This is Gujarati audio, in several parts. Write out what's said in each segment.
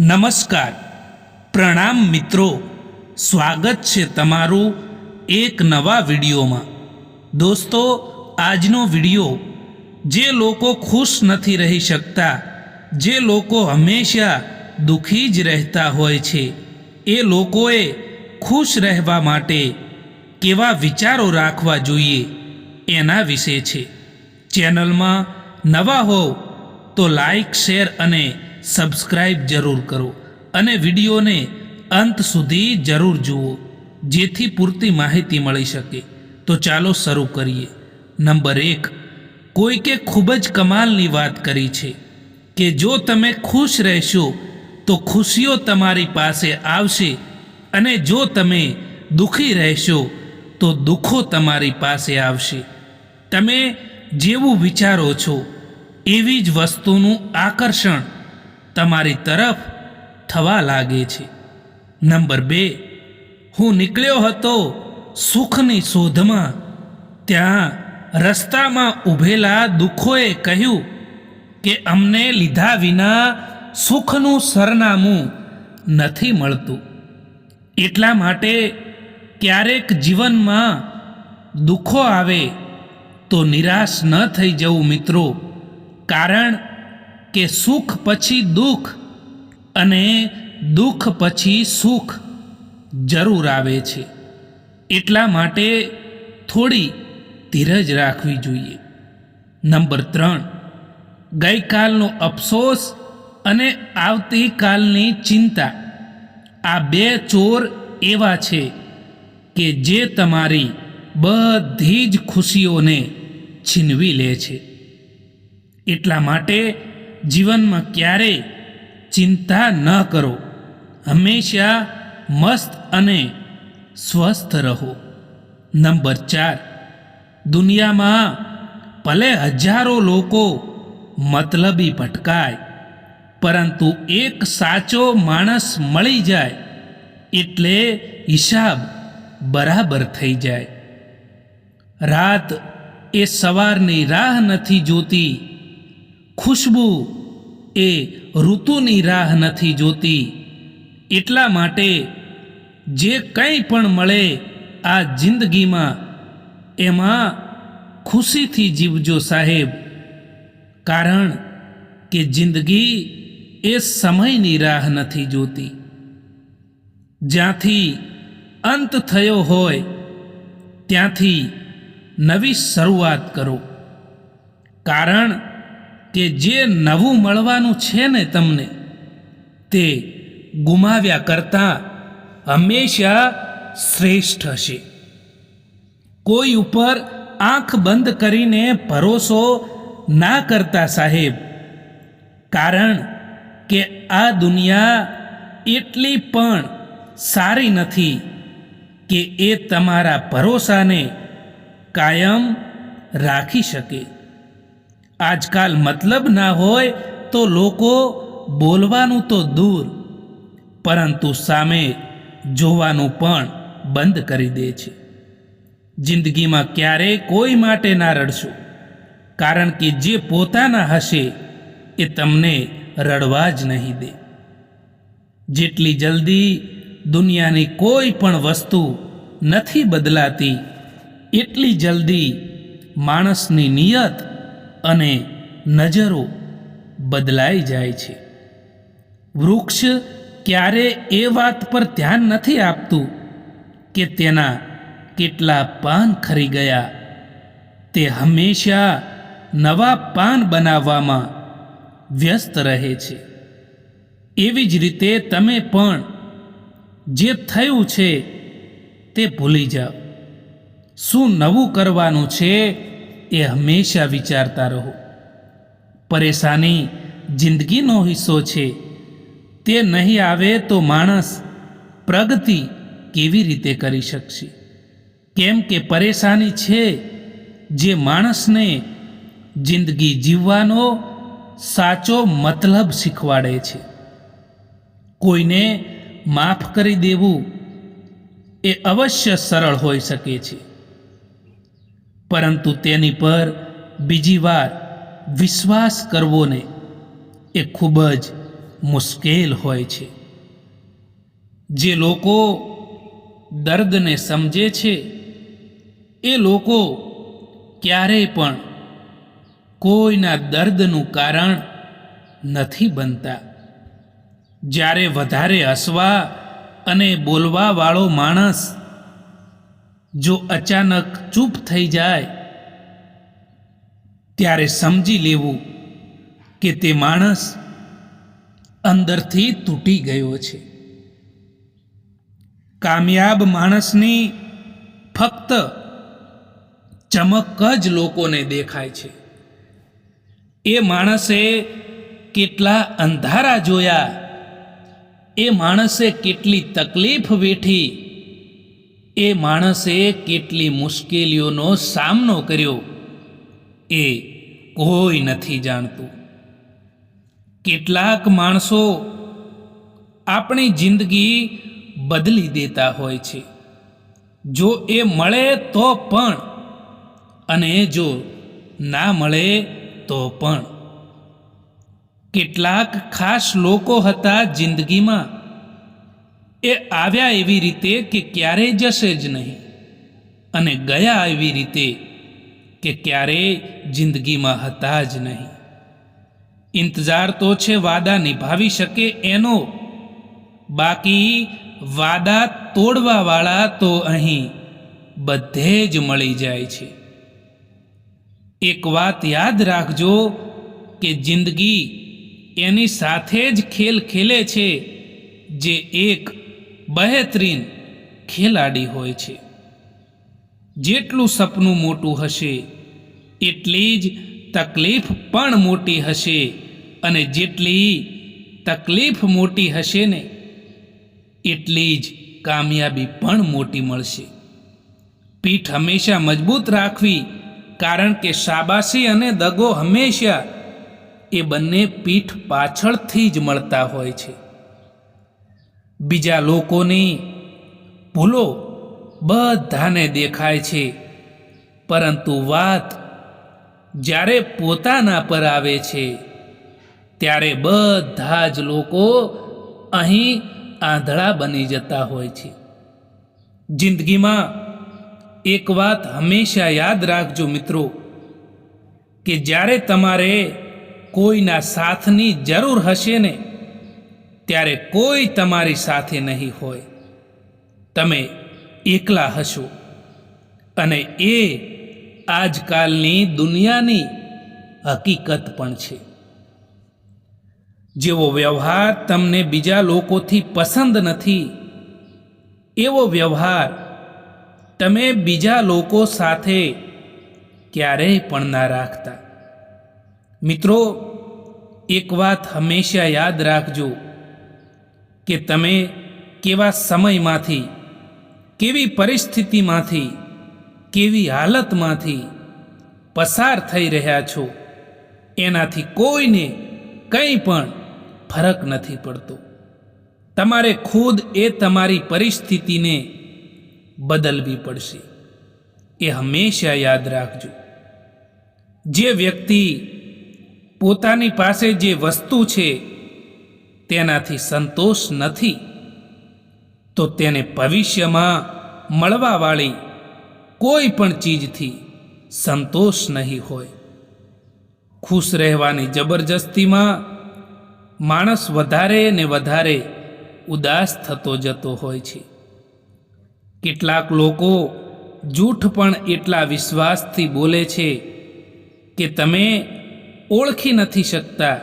નમસ્કાર. પ્રણામ મિત્રો. સ્વાગત છે તમારું એક નવા વિડીયોમાં. દોસ્તો, આજનો વીડિયો, જે લોકો ખુશ નથી રહી શકતા, જે લોકો હંમેશા દુઃખી જ રહેતા હોય છે, એ લોકોએ ખુશ રહેવા માટે કેવા વિચારો રાખવા જોઈએ એના વિશે છે. ચેનલમાં નવા હોવ તો લાઈક, શેર અને સબસ્ક્રાઈબ જરૂર કરો અને વિડીયોને અંત સુધી જરૂર જુઓ, જેથી પૂરતી માહિતી મળી શકે. તો ચાલો શરૂ કરીએ. નંબર એક, કોઈકે ખૂબ જ કમાલની વાત કરી છે કે જો તમે ખુશ રહેશો, તો ખુશીઓ તમારી પાસે આવશે અને જો તમે દુઃખી રહેશો, તો દુઃખો તમારી પાસે આવશે. તમે જેવું વિચારો છો, એવી જ વસ્તુનું આકર્ષણ તમારી તરફ થવા લાગે છે. નંબર બે, હું નીકળ્યો હતો સુખની શોધમાં. ત્યાં રસ્તામાં ઊભેલા દુઃખોએ કહ્યું કે અમને લીધા વિના સુખનું સરનામું નથી મળતું. એટલા માટે ક્યારેક જીવનમાં દુઃખો આવે તો નિરાશ ન થઈ જવું મિત્રો, કારણ કે સુખ પછી દુઃખ અને દુઃખ પછી સુખ જરૂર આવે છે. એટલા માટે થોડી ધીરજ રાખવી જોઈએ. નંબર ત્રણ, ગઈકાલનો અફસોસ અને આવતીકાલની ચિંતા. આ બે ચોર એવા છે કે જે તમારી બધી જ ખુશીઓને છીનવી લે છે. એટલા માટે જીવનમાં ક્યારેય ચિંતા ન કરો. હંમેશા મસ્ત અને સ્વસ્થ રહો. નંબર ચાર, દુનિયામાં ભલે હજારો લોકો મતલબી ભટકાય, પરંતુ એક સાચો માણસ મળી જાય એટલે હિસાબ બરાબર થઈ જાય. રાત એ સવારની રાહ નથી જોતી ખુશ્બુ એ ઋતુની રાહ નથી જોતી. એટલા માટે જે કંઈ પણ મળે આ જિંદગીમાં, એમાં ખુશીથી જીવજો સાહેબ. કારણ કે જિંદગી એ સમયની રાહ નથી જોતી. જ્યાંથી અંત થયો હોય, ત્યાંથી નવી શરૂઆત કરો. કારણ કે જે નવું મળવાનું છે ને તમને, તે ગુમાવ્યા કરતાં હંમેશા શ્રેષ્ઠ હશે. કોઈ ઉપર આંખ બંધ કરીને ભરોસો ના કરતા સાહેબ, કારણ કે આ દુનિયા એટલી પણ સારી નથી કે એ તમારા ભરોસાને કાયમ રાખી શકે. આજકાલ મતલબ ના હોય તો લોકો બોલવાનું તો દૂર, પરંતુ સામે જોવાનું પણ બંધ કરી દે છે. જિંદગીમાં ક્યારેય કોઈ માટે ના રડશો, કારણ કે જે પોતાના હશે એ તમને રડવા જ નહીં દે. જેટલી જલ્દી દુનિયાની કોઈ પણ વસ્તુ નથી બદલાતી, એટલી જલ્દી માણસની નિયત અને નજરો બદલાઈ જાય છે. વૃક્ષ ક્યારે એ વાત પર ધ્યાન નથી આપતું કે તેના કેટલા પાન ખરી ગયા. તે હંમેશા નવા પાન બનાવવામાં વ્યસ્ત રહે છે. એવી જ રીતે તમે પણ જે થયું છે તે ભૂલી જાઓ. શું નવું કરવાનું છે એ હંમેશા વિચારતા રહો. પરેશાની જિંદગીનો હિસ્સો છે. તે નહીં આવે તો માણસ પ્રગતિ કેવી રીતે કરી શકશે? કેમ કે પરેશાની છે જે માણસને જિંદગી જીવવાનો સાચો મતલબ શીખવાડે છે. કોઈને માફ કરી દેવું એ અવશ્ય સરળ હોઈ શકે છે. પરંતુ તેની પર બીજી વાર વિશ્વાસ કરવો ને એ ખૂબ જ મુશ્કેલ હોય છે. જે લોકો દર્દને સમજે છે, એ લોકો ક્યારેય પણ કોઈના દર્દનું કારણ નથી બનતા. જ્યારે વધારે હસવા અને બોલવાવાળો માણસ જો અચાનક ચૂપ થઈ જાય, ત્યારે સમજી લેવું કે તે માણસ અંદરથી તૂટી ગયો છે. કામયાબ માણસની ફક્ત ચમક જ લોકોને દેખાય છે. એ માણસે કેટલા અંધારા જોયા, એ માણસે કેટલી તકલીફ વેઠી એ માણસે કેટલી મુશ્કેલીઓનો સામનો કર્યો એ કોઈ નથી જાણતું. કેટલાક માણસો આપણી જિંદગી બદલી દેતા હોય છે. જો એ મળે તો પણ અને જો ના મળે તો પણ. કેટલાક ખાસ લોકો હતા જિંદગીમાં એ આવ્યા એવી રીતે કે ક્યારેય જશે જ નહીં. અને ગયા એવી રીતે કે ક્યારેય જિંદગીમાં હતા જ નહીં. ઇંતજાર તો છે વાદા નિભાવી શકે એનો. બાકી વાદા તોડવાવાળા તો અહીં બધે જ મળી જાય છે. એક વાત યાદ રાખજો કે જિંદગી એની સાથે જ ખેલ ખેલે છે. જે એક બહેતરીન ખેલાડી હોય છે. જેટલું સપનું મોટું હશે, એટલી જ તકલીફ પણ મોટી હશે. અને જેટલી તકલીફ મોટી હશે ને, એટલી જ કામયાબી પણ મોટી મળશે. પીઠ હંમેશા મજબૂત રાખવી, કારણ કે શાબાશી અને દગો હંમેશા એ બંને પીઠ પાછળથી જ મળતા હોય છે. બીજા લોકોની ભૂલો બધાને દેખાય છે. પરંતુ વાત જ્યારે પોતાના પર આવે છે, ત્યારે બધા જ લોકો અહીં આંધળા બની જતા હોય છે. જિંદગીમાં એક વાત હંમેશા યાદ રાખજો મિત્રો, કે જ્યારે તમારે કોઈના સાથની જરૂર હશે ને ત્યારે કોઈ તમારી સાથે નહીં હોય. તમે એકલા હશો અને એ આજકાલની દુનિયાની હકીકત પણ છે. જેવો વ્યવહાર તમને બીજા લોકોથી પસંદ નથી, એવો વ્યવહાર તમે બીજા લોકો સાથે ક્યારેય પણ ના રાખતા. મિત્રો, એક વાત હંમેશા યાદ રાખજો. કે તમે કેવા સમયમાંથી, કેવી પરિસ્થિતિમાંથી, કેવી હાલતમાંથી પસાર થઈ રહ્યા છો, એનાથી કોઈને કંઈ પણ ફરક નથી પડતો. તમારે ખુદ એ તમારી પરિસ્થિતિને બદલવી પડશે. એ હંમેશા યાદ રાખજો. જે વ્યક્તિ પોતાની પાસે જે વસ્તુ છે તેનાથી સંતોષ નથી, તો તેને ભવિષ્યમાં મળવાવાળી કોઈ પણ ચીજથી સંતોષ નહીં હોય. ખુશ રહેવાની જબરજસ્તીમાં માણસ વધારે ને વધારે ઉદાસ થતો જતો હોય છે. કેટલાક લોકો જૂઠ પણ એટલા વિશ્વાસથી બોલે છે કે તમે ઓળખી નથી શકતા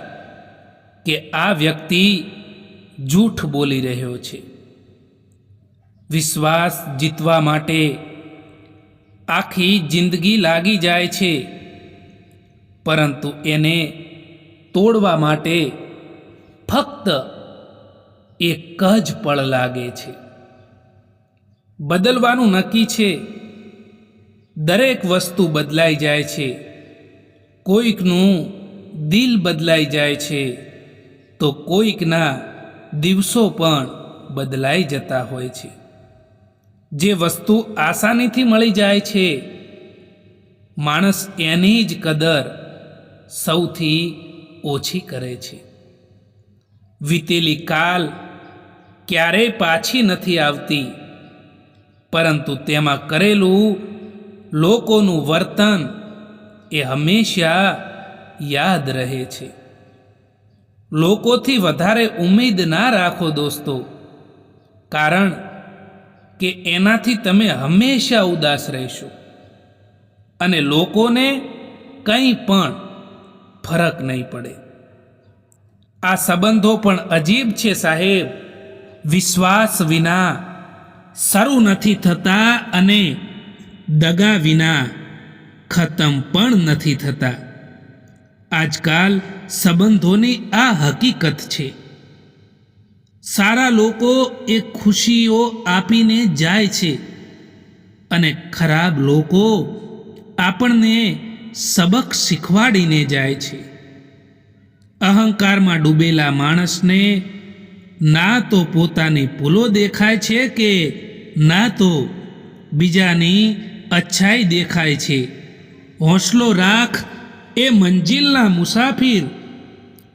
કે આ વ્યક્તિ જૂઠ બોલી રહ્યો છે. વિશ્વાસ જીતવા માટે આખી જિંદગી લાગી જાય છે, પરંતુ એને તોડવા માટે ફક્ત એક જ પળ લાગે છે. બદલવાનું નક્કી છે, દરેક વસ્તુ બદલાઈ જાય છે, કોઈકનું દિલ બદલાઈ જાય છે તો કોઈકના દિવસો પણ બદલાઈ જતા હોય છે. જે વસ્તુ આસાનીથી મળી જાય છે, માણસ એની જ કદર સૌથી ઓછી કરે છે. વીતેલી કાલ ક્યારેય પાછી નથી આવતી, પરંતુ તેમાં કરેલું લોકોનું વર્તન એ હંમેશા યાદ રહે છે. લોકોથી વધારે ઉમેદ ના રાખો દોસ્તો. કારણ કે એનાથી તમે હંમેશા ઉદાસ રહેશો. અને લોકોને કંઈ પણ ફરક નહીં પડે. આ સંબંધો પણ અજીબ છે સાહેબ. વિશ્વાસ વિના શરૂ નથી થતા અને દગા વિના ખતમ પણ નથી થતા. આજકાલ સંબંધોની આ હકીકત છે. સારા લોકો એ ખુશીઓ આપીને જાય છે અને ખરાબ લોકો આપણને સબક શીખવાડીને જાય છે. અહંકારમાં ડૂબેલા માણસને ના તો પોતાની ભૂલો દેખાય છે કે ના તો બીજાની અચ્છાઈ દેખાય છે. હોંસલો રાખ એ મંજિલના મુસાફિર,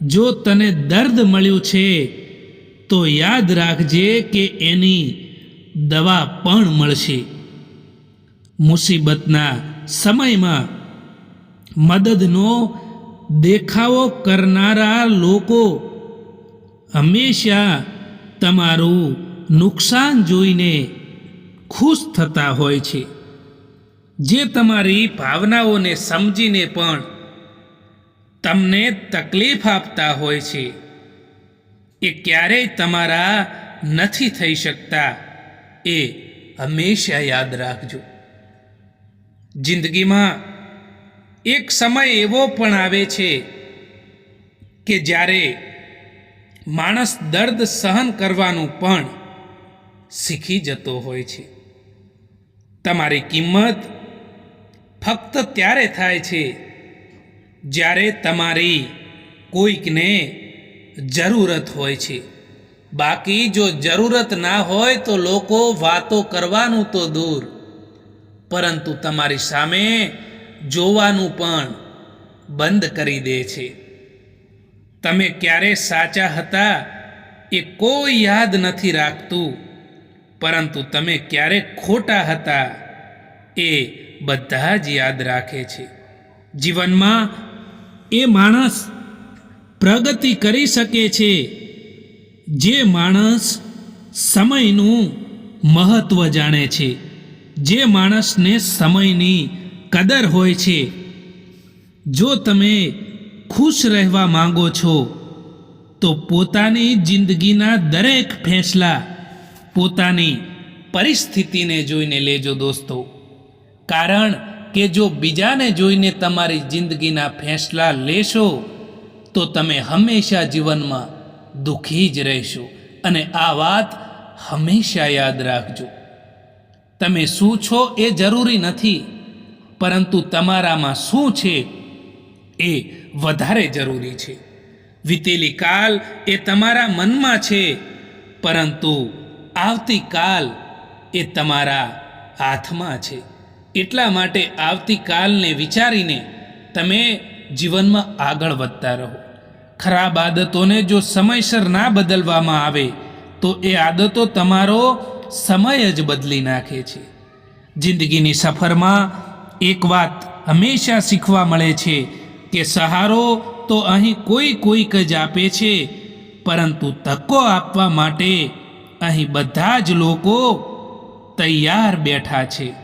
જો તને દર્દ મળ્યું છે, તો યાદ રાખજે કે એની દવા પણ મળશે. મુસીબતના સમયમાં મદદનો દેખાવો કરનારા લોકો હંમેશા તમારું નુકસાન જોઈને ખુશ થતા હોય છે. જે તમારી ભાવનાઓને સમજીને પણ તમને તકલીફ આપતા હોય છે. એ ક્યારેય તમારા નથી થઈ શકતા. એ હંમેશા યાદ રાખજો. જિંદગીમાં એક સમય એવો પણ આવે છે કે જ્યારે માણસ દર્દ સહન કરવાનું પણ શીખી જતો હોય છે. તમારી કિંમત ફક્ત ત્યારે થાય છે જ્યારે તમારી કોઈકને જરૂરત હોય છે. બાકી જો જરૂરત ના હોય તો લોકો વાતો કરવાનું તો દૂર. પરંતુ તમારી સામે જોવાનું પણ બંધ કરી દે છે. તમે ક્યારે સાચા હતા એ કોઈ યાદ નથી રાખતું. પરંતુ તમે ક્યારે ખોટા હતા એ બધા જ યાદ રાખે છે. જીવનમાં એ માણસ પ્રગતિ કરી શકે છે. જે માણસ સમયનું મહત્ત્વ જાણે છે. જે માણસને સમયની કદર હોય છે. જો તમે ખુશ રહેવા માંગો છો, તો પોતાની જિંદગીના દરેક ફેંસલા પોતાની પરિસ્થિતિને જોઈને લેજો દોસ્તો. કારણ કે જો બીજાને જોઈને તમારી જિંદગીના ફેંસલા લેશો, તો તમે હંમેશા જીવનમાં દુઃખી જ રહેશો. અને આ વાત હંમેશા યાદ રાખજો. તમે શું છો એ જરૂરી નથી, પરંતુ તમારામાં શું છે એ વધારે જરૂરી છે. વીતેલી કાલ એ તમારા મનમાં છે, પરંતુ આવતીકાલ એ તમારા હાથમાં છે. એટલા માટે આવતીકાલને વિચારીને તમે જીવનમાં આગળ વધતા રહો. ખરાબ આદતોને જો સમયસર ના બદલવામાં આવે, તો એ આદતો તમારો સમય જ બદલી નાખે છે. જિંદગીની સફરમાં એક વાત હંમેશા શીખવા મળે છે કે સહારો તો અહીં કોઈ કોઈક જ આપે છે, પરંતુ તકો આપવા માટે અહીં બધા જ લોકો તૈયાર બેઠા છે.